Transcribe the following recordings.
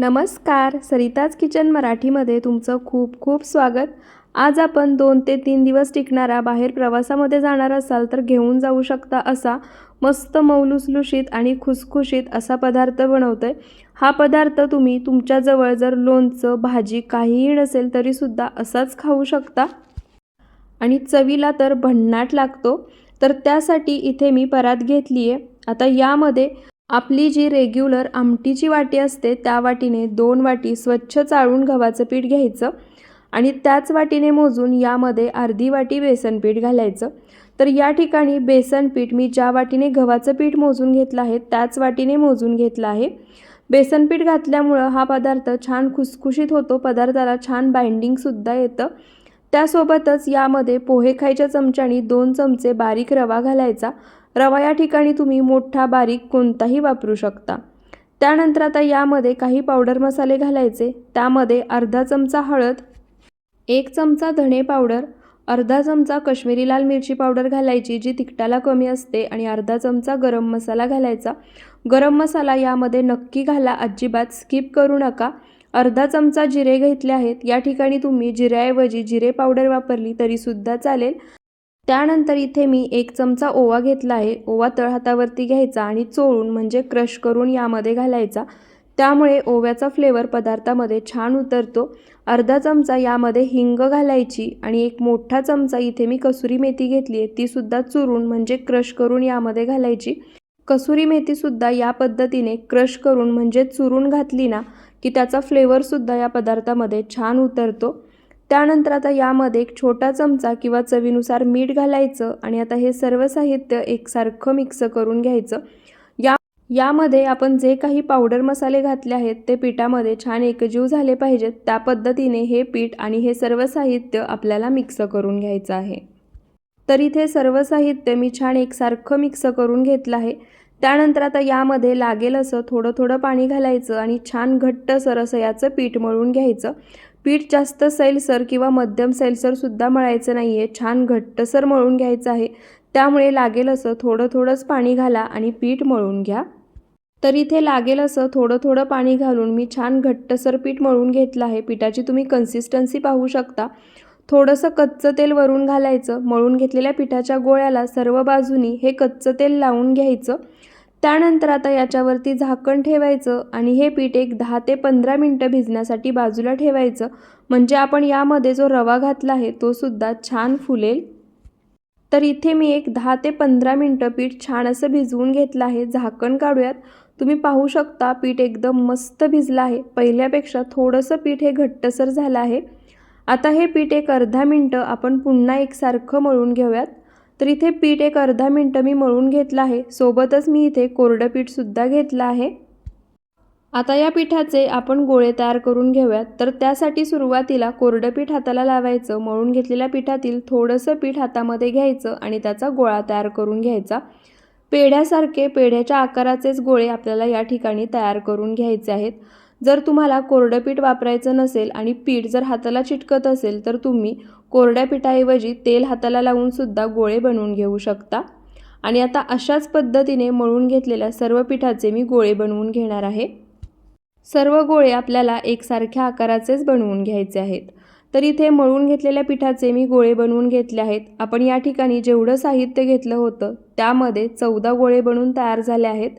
नमस्कार सरिताज किचन मराठीमध्ये तुमचं खूप खूप स्वागत. आज आपण दोन ते तीन दिवस टिकणारा बाहेर प्रवासामध्ये जाणार असाल तर घेऊन जाऊ शकता असा मस्त मौलुसलुशीत आणि खुसखुशीत असा पदार्थ बनवतो आहे हा पदार्थ तुम्ही तुमच्याजवळ जर लोणचं भाजी काहीही नसेल तरीसुद्धा असाच खाऊ शकता. आणि चवीला तर भन्नाट लागतो. तर त्यासाठी इथे मी परात घेतली आहे आता यामध्ये आपली जी रेग्युलर आमटीची वाटी असते त्या वाटीने दोन वाटी स्वच्छ चाळून गव्हाचं पीठ घ्यायचं आणि त्याच वाटीने मोजून यामध्ये अर्धी वाटी बेसन पीठ घालायचं. तर या ठिकाणी बेसन पीठ मी ज्या वाटीने गव्हाचं पीठ मोजून घेतलं आहे त्याच वाटीने मोजून घेतलं आहे. बेसन पीठ घातल्यामुळं हा पदार्थ छान खुसखुशीत होतो पदार्थाला छान बाइंडिंगसुद्धा येतं. त्यासोबतच यामध्ये पोहे खायच्या चमच्यानी दोन चमचे बारीक रवा घालायचा. रवा या ठिकाणी तुम्ही मोठा बारीक कोणताही वापरू शकता. त्यानंतर आता यामध्ये काही पावडर मसाले घालायचे. त्यामध्ये अर्धा चमचा हळद एक चमचा धणे पावडर अर्धा चमचा कश्मीरी लाल मिरची पावडर घालायची जी तिखटाला कमी असते आणि अर्धा चमचा गरम मसाला घालायचा. गरम मसाला यामध्ये नक्की घाला अजिबात स्किप करू नका. अर्धा चमचा जिरे घेतले आहेत. या ठिकाणी तुम्ही जिऱ्याऐवजी जिरे पावडर वापरली तरीसुद्धा चालेल. त्यानंतर इथे मी एक चमचा ओवा घेतला आहे. ओवा तळहातावरती घ्यायचा आणि चोळून म्हणजे क्रश करून यामध्ये घालायचा. त्यामुळे ओव्याचा फ्लेवर पदार्थामध्ये छान उतरतो. अर्धा चमचा यामध्ये हिंग घालायची आणि एक मोठा चमचा इथे मी कसुरी मेथी घेतली आहे. तीसुद्धा चुरून म्हणजे क्रश करून यामध्ये घालायची. कसुरी मेथीसुद्धा या पद्धतीने क्रश करून म्हणजे चुरून घातली ना की त्याचा फ्लेवरसुद्धा या पदार्थामध्ये छान उतरतो. त्यानंतर आता यामध्ये एक छोटा चमचा किंवा चवीनुसार मीठ घालायचं आणि आता हे सर्व साहित्य एकसारखं मिक्स करून घ्यायचं. या यामध्ये आपण जे काही पावडर मसाले घातले आहेत ते पिठामध्ये छान एकजीव झाले पाहिजेत. त्या पद्धतीने हे पीठ आणि हे सर्व साहित्य आपल्याला मिक्स करून घ्यायचं आहे. तर इथे सर्व साहित्य मी छान एकसारखं मिक्स करून घेतलं आहे. त्यानंतर आता यामध्ये लागेल असं थोडं थोडं पाणी घालायचं आणि छान घट्ट सरस याचं पीठ मळून घ्यायचं. पीठ जास्त सैलसर किंवा मध्यम सैलसरसुद्धा मळायचं नाही आहे छान घट्टसर मळून घ्यायचं आहे. त्यामुळे लागेल असं थोडं थोडंच पाणी घाला आणि पीठ मळून घ्या. तर इथे लागेल असं थोडं थोडं पाणी घालून मी छान घट्टसर पीठ मळून घेतलं आहे. पिठाची तुम्ही कन्सिस्टन्सी पाहू शकता. थोडंसं कच्चं तेल वरून घालायचं. मळून घेतलेल्या पिठाच्या गोळ्याला सर्व बाजूनी हे कच्चं तेल लावून घ्यायचं. त्यानंतर आता याच्यावरती झाकण ठेवायचं आणि हे पीठ एक दहा ते पंधरा मिनटं भिजण्यासाठी बाजूला ठेवायचं. म्हणजे आपण यामध्ये जो रवा घातला आहे तो सुद्धा छान फुलेल. तर इथे मी एक दहा ते पंधरा मिनटं पीठ छान असं भिजवून घेतलं आहे. झाकण काढूयात. तुम्ही पाहू शकता पीठ एकदम मस्त भिजलं आहे. पहिल्यापेक्षा थोडंसं पीठ हे घट्टसर झालं आहे. आता हे पीठ एक अर्धा मिनटं आपण पुन्हा एकसारखं मळून घेऊयात. तर इथे पीठ एक अर्धा मिनटं मी मळून घेतलं आहे. सोबतच मी इथे कोरडं पीठसुद्धा घेतलं आहे. आता या पिठाचे आपण गोळे तयार करून घेऊयात. तर त्यासाठी सुरुवातीला कोरडं पीठ हाताला लावायचं मळून घेतलेल्या पिठातील थोडंसं पीठ हातामध्ये घ्यायचं आणि त्याचा गोळा तयार करून घ्यायचा. पेढ्यासारखे पेढ्याच्या आकाराचेच गोळे आपल्याला या ठिकाणी तयार करून घ्यायचे आहेत. जर तुम्हाला कोरडं पीठ वापरायचं नसेल आणि पीठ जर हाताला चिटकत असेल तर तुम्ही कोरड्या पिठाऐवजी तेल हाताला लावून सुद्धा गोळे बनवून घेऊ शकता. आणि आता अशाच पद्धतीने मळून घेतलेल्या सर्व पिठाचे मी गोळे बनवून घेणार आहे. सर्व गोळे आपल्याला एकसारख्या आकाराचेच बनवून घ्यायचे आहेत. तर इथे मळून घेतलेल्या पिठाचे मी गोळे बनवून घेतले आहेत. आपण या ठिकाणी जेवढं साहित्य घेतलं होतं त्यामध्ये चौदा गोळे बनवून तयार झाले आहेत.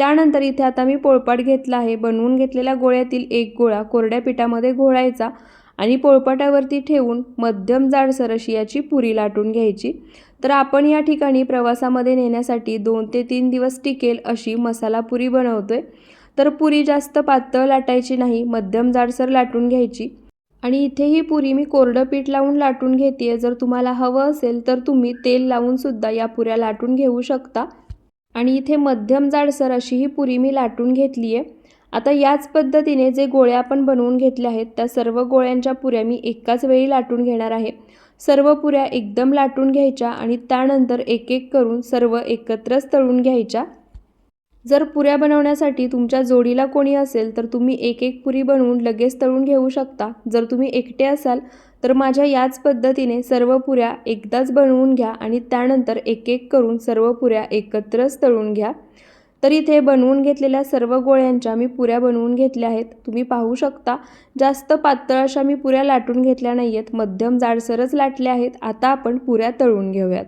त्यानंतर इथे आता मी पोळपाट घेतला आहे. बनवून घेतलेल्या गोळ्यातील एक गोळा कोरड्या पिठामध्ये घोळायचा आणि पोळपाटावरती ठेवून मध्यम जाडसर अशी याची पुरी लाटून घ्यायची. तर आपण या ठिकाणी प्रवासामध्ये नेण्यासाठी दोन ते तीन दिवस टिकेल अशी मसाला पुरी बनवतोय. तर पुरी जास्त पातळ लाटायची नाही मध्यम जाडसर लाटून घ्यायची. आणि इथे ही पुरी मी कोरडं पीठ लावून लाटून घेते जर तुम्हाला हवं असेल तर तुम्ही तेल लावूनसुद्धा या पुऱ्या लाटून घेऊ शकता. आणि इथे मध्यम जाडसर अशी ही पुरी मी लाटून घेतली आहे. आता याच पद्धतीने जे गोळ्या आपण बनवून घेतल्या आहेत त्या सर्व गोळ्यांच्या पुऱ्या मी एकाच वेळी लाटून घेणार आहे. सर्व पुऱ्या एकदम लाटून घ्यायच्या आणि त्यानंतर एक एक करून सर्व एकत्रच तळून घ्यायच्या. जर पुऱ्या बनवण्यासाठी तुमच्या जोडीला कोणी असेल तर तुम्ही एक एक पुरी बनवून लगेच तळून घेऊ शकता. जर तुम्ही एकटे असाल तर माझ्या याच पद्धतीने सर्व पुऱ्या एकदाच बनवून घ्या आणि त्यानंतर एक एक करून सर्व पुऱ्या एकत्रच तळून घ्या. तर इथे बनवून घेतलेल्या सर्व गोळ्यांच्या मी पुऱ्या बनवून घेतल्या आहेत. तुम्ही पाहू शकता जास्त पातळ अशा मी पुऱ्या लाटून घेतल्या नाही आहेत मध्यम जाडसरच लाटल्या आहेत. आता आपण पुऱ्या तळून घेऊयात.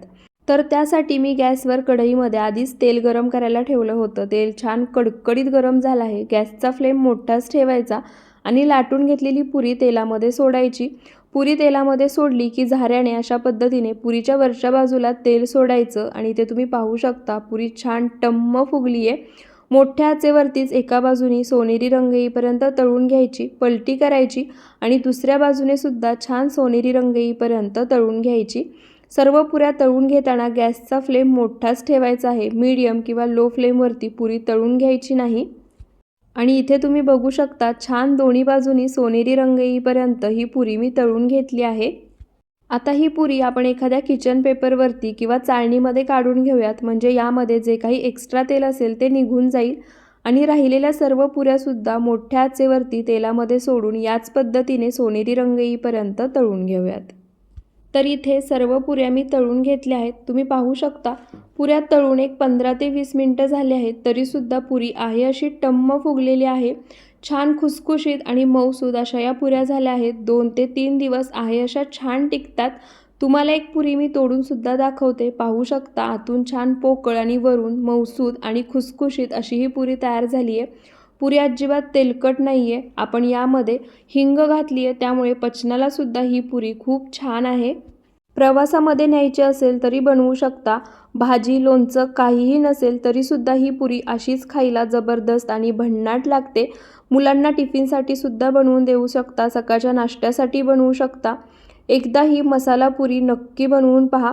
तर त्यासाठी मी गॅसवर कढईमध्ये आधीच तेल गरम करायला ठेवलं होतं. तेल छान कडकडीत गरम झालं आहे. गॅसचा फ्लेम मोठाच ठेवायचा आणि लाटून घेतलेली पुरी तेलामध्ये सोडायची. पुरी तेलामध्ये सोडली की झाऱ्याने अशा पद्धतीने पुरीच्या वरच्या बाजूला तेल सोडायचं आणि इथे तुम्ही पाहू शकता. पुरी छान टम्म फुगली आहे मोठ्या आचेवरतीच एका बाजूनी सोनेरी रंग येईपर्यंत तळून घ्यायची पलटी करायची आणि दुसऱ्या बाजूने सुद्धा छान सोनेरी रंग येईपर्यंत तळून घ्यायची. सर्व पुऱ्या तळून घेताना गॅसचा फ्लेम मोठाच ठेवायचा आहे. मीडियम किंवा लो फ्लेमवरती पुरी तळून घ्यायची नाही. आणि इथे तुम्ही बघू शकता छान दोन्ही बाजूनी सोनेरी रंग येईपर्यंत ही पुरी मी तळून घेतली आहे. आता ही पुरी आपण एखाद्या किचन पेपरवरती किंवा चाळणीमध्ये काढून घेऊयात. म्हणजे यामध्ये जे काही एक्स्ट्रा तेल असेल ते निघून जाईल. आणि राहिलेल्या सर्व पुऱ्यासुद्धा मोठ्या आचेवरती तेलामध्ये सोडून याच पद्धतीने सोनेरी रंग येईपर्यंत तळून घेऊयात. तर इथे सर्व पुऱ्या मी तळून घेतल्या आहेत. तुम्ही पाहू शकता पुऱ्या तळून एक पंधरा ते वीस मिनटं झाली आहेत तरीसुद्धा पुरी आहे अशी टम्म फुगलेली आहे. छान खुसखुशीत आणि मऊसूद अशा या पुऱ्या झाल्या आहेत. दोन ते तीन दिवस आहे अशा छान टिकतात. तुम्हाला एक पुरी मी तोडूनसुद्धा दाखवते. पाहू शकता आतून छान पोकळ आणि वरून मऊसूद आणि खुसखुशीत अशी ही पुरी तयार झाली आहे पुरी अजिबात तेलकट नाही आहे आपण यामध्ये हिंग घातली आहे त्यामुळे पचनालासुद्धा ही पुरी खूप छान आहे. प्रवासामध्ये न्यायची असेल तरी बनवू शकता. भाजी लोणचं काहीही नसेल तरीसुद्धा ही पुरी अशीच खायला जबरदस्त आणि भन्नाट लागते. मुलांना टिफिनसाठी सुद्धा बनवून देऊ शकता सकाळच्या नाश्त्यासाठी बनवू शकता. एकदा ही मसाला पुरी नक्की बनवून पहा.